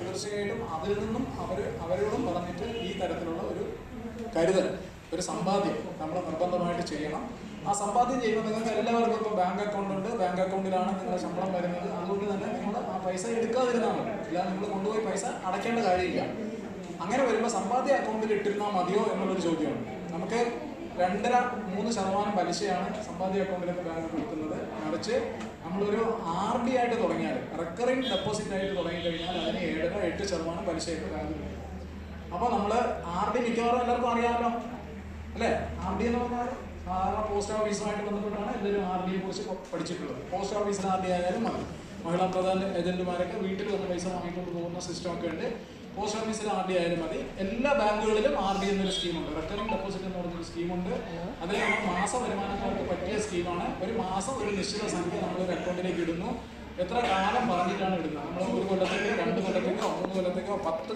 തീർച്ചയായിട്ടും അവരിൽ നിന്നും അവർ അവരോടും പറഞ്ഞിട്ട് ഈ തരത്തിലുള്ള ഒരു കരുതൽ ഒരു സമ്പാദ്യം നമ്മൾ നിർബന്ധമായിട്ട് ചെയ്യണം. ആ സമ്പാദ്യം ചെയ്യുമ്പോൾ നിങ്ങൾക്ക് എല്ലാവർക്കും ഇപ്പോൾ ബാങ്ക് അക്കൗണ്ട് ഉണ്ട്. ബാങ്ക് അക്കൗണ്ടിലാണ് നിങ്ങളുടെ ശമ്പളം വരുന്നത്. അതുകൊണ്ട് തന്നെ നിങ്ങൾ ആ പൈസ എടുക്കാതിരുന്നാൽ മതി. അല്ലാതെ നിങ്ങൾ കൊണ്ടുപോയി പൈസ അടയ്ക്കേണ്ട കാര്യമില്ല. അങ്ങനെ വരുമ്പോൾ സമ്പാദ്യ അക്കൗണ്ടിൽ ഇട്ടിരുന്നാൽ മതിയോ എന്നുള്ളൊരു ചോദ്യമാണ്. നമുക്ക് രണ്ടര മൂന്ന് ശതമാനം പലിശയാണ് സമ്പാദ്യ അക്കൗണ്ടിലൊക്കെ ബാങ്ക് കൊടുക്കുന്നത്. മറിച്ച് നമ്മളൊരു ആർ ഡി ആയിട്ട് തുടങ്ങിയാൽ റെക്കറിംഗ് ഡെപ്പോസിറ്റ് ആയിട്ട് തുടങ്ങി കഴിഞ്ഞാൽ അതിന് ഏഴര എട്ട് ശതമാനം പലിശയായിട്ട് ബാങ്ക് വരും. അപ്പോൾ നമ്മൾ ആർ ഡി മിക്കവാറും എല്ലാവർക്കും അറിയാമല്ലോ. അല്ലേ? ആർ ഡി എന്ന് പറഞ്ഞാൽ സാധാരണ പോസ്റ്റ് ഓഫീസുമായിട്ട് ബന്ധപ്പെട്ടാണ് എല്ലാവരും ആർ ഡിയെ കുറിച്ച് പഠിച്ചിട്ടുള്ളത്. പോസ്റ്റ് ഓഫീസിൽ ആർ ഡി ആയാലും മതി. മഹിളാ പ്രധാന ഏജന്റുമാരൊക്കെ വീട്ടിൽ വന്ന് പൈസ വാങ്ങിക്കൊണ്ട് പോകുന്ന സിസ്റ്റം ഒക്കെ ഉണ്ട്. പോസ്റ്റ് ഓഫീസിൽ ആർ ഡി ആയാലും മതി. എല്ലാ ബാങ്കുകളിലും ആർ ഡി എന്നൊരു സ്കീമുണ്ട് റെക്കറിംഗ് ഡെപ്പോസിറ്റ് എന്ന് പറഞ്ഞൊരു സ്കീമുണ്ട് അതിൽ നമ്മൾ മാസ വരുമാനക്കാർക്ക് പറ്റിയ സ്കീമാണ് ഒരു മാസം ഒരു നിശ്ചിത സംഖ്യ നമ്മൾ ഒരു അക്കൗണ്ടിലേക്ക് ഇടുന്നു. എത്ര കാലം പറഞ്ഞിട്ടാണ് എടുക്കുന്നത്? നമ്മൾ ഒരു കൊല്ലത്തേക്കോ രണ്ട് കൊല്ലത്തേക്കോ മൂന്ന് കൊല്ലത്തേക്കോ പത്ത്